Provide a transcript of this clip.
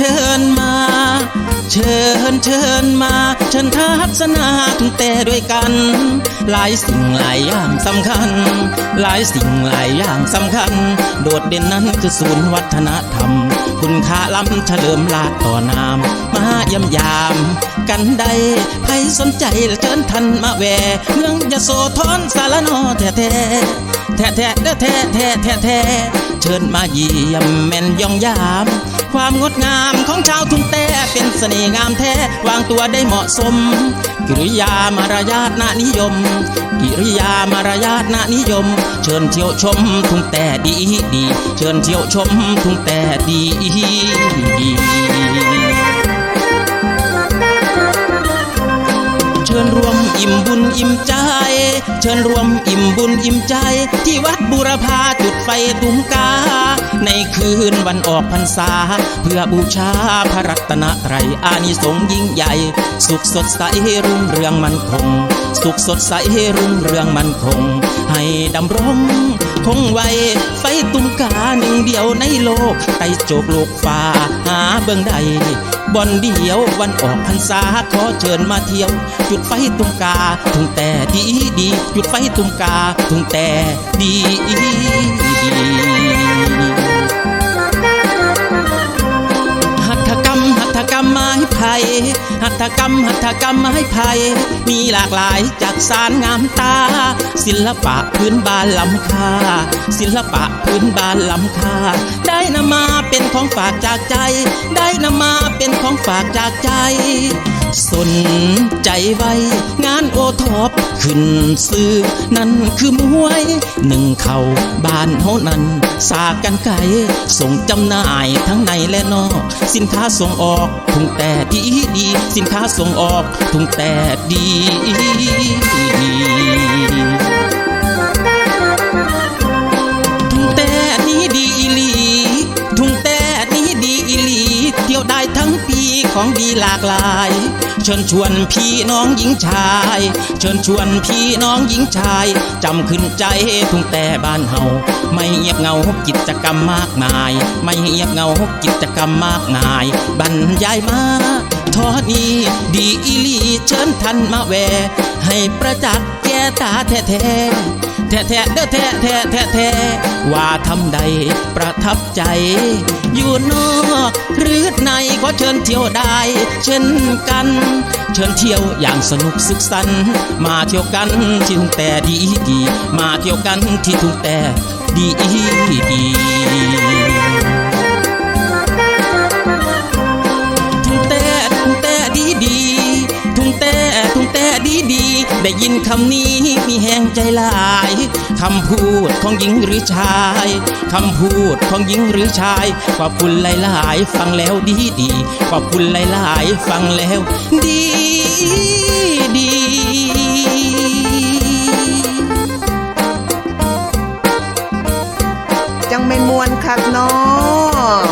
เชิญมา เชิญเชิญมา เชิญทัศนาถึงแต่ด้วยกัน หลายสิ่งหลายอย่างสำคัญ หลายสิ่งหลายอย่างสำคัญ โดดเด่นนั้นคือศูนย์วัฒนธรรม คุณค่าล้ำเฉลิมลาดต่อนามมาเยี่ยมยาม กันใดใครสนใจเชิญท่านมาแวเมืองยโสธรสารนอแท้แท้แท้แท้เด้แท้แท้แท้แท้เชิญมาเยี่ยมแม่นยองยาม ความงดงามของชาวทุ่งแต่เป็นเสน่ห์งามแท้วางตัวได้เหมาะสม กิริยามารยาทนานิยม กิริยามารยาทนานิยม เชิญเที่ยวชมทุ่งแต่ดีดี เชิญเที่ยวชมทุ่งแต่ดีดีเชิญรวมอิ่มบุญอิ่มใจ เชิญรวมอิ่มบุญอิ่มใจ ที่วัดบูรพาจุดไฟตุงกา ในคืนวันออกพรรษา เพื่อบูชาพระรัตนตรัยอานิสงส์ยิ่งใหญ่ สุขสดใสรุ่งเรืองมันคง สุขสดใสรุ่งเรืองมันคง ให้ดำรง คงไว้ ไฟตุ้มกาหนึ่งเดียวในโลกไต่โจกโลกฟ้าหาเบื้องใดบ่อนเดียววันออกพรรษาขอเชิญมาเที่ยว จุดไฟตุ้มกาทุ่งแต่ดีดี จุดไฟตุ้มกาทุ่งแต่ดี ถกรรมหัตถกรรมไม้ไผ่มีหลากหลายจากสารงามตา ศิลปะพื้นบ้านล้ำค่า ศิลปะพื้นบ้านล้ำค่า ได้นำมาเป็นของฝากจากใจ ได้นำมาเป็นของฝากจากใจ สนใจไว้ งานโอทอปขึ้นซื้อ นั่นคือมวย หนึ่งเข่าบ้านเฮานั้น สากกันไก่ส่งจำหน่ายทั้งในและนอก สินค้าส่งออกถุงแต่ดีดี สินค้าส่งออกถุงแต่ดีถุงแต่นี้ดีอีลีถุงแต่นี้ดีอีลีเที่ยวได้ทั้งปี ของดีหลากหลาย เชิญชวนพี่น้องหญิงชาย เชิญชวนพี่น้องหญิงชาย จำขึ้นใจทุ่งแต่บ้านเฮาไม่เงียบเงากิจกรรมมากมาย ไม่เงียบเงากิจกรรมมากมาย บรรยายมาทอดนี้ดีอีลีเชิญท่านมาแว ให้ประจักษ์แก่ตาแท้แท้ แท้แท้เด้อแท้แท้แท้แท้ว่าทำใดประทับใจ อยู่นอกหรือในขอเชิญเที่ยวได้ เช่นกัน เชิญเที่ยวอย่างสนุกสุขสันต์มาเที่ยวกันที่ทุ่งแต่ดีดีมาเที่ยวกันที่ทุ่งแต่ดีดี ได้ยินคำนี้มีแหงใจลายคำพูดของหญิงหรือชายคำพูดของหญิงหรือชาย ขอบคุณหลาย ๆ ฟังแล้วดีดีขอบคุณหลาย ๆ ฟังแล้ว ดีดีจังเป็นมวนคักเนาะ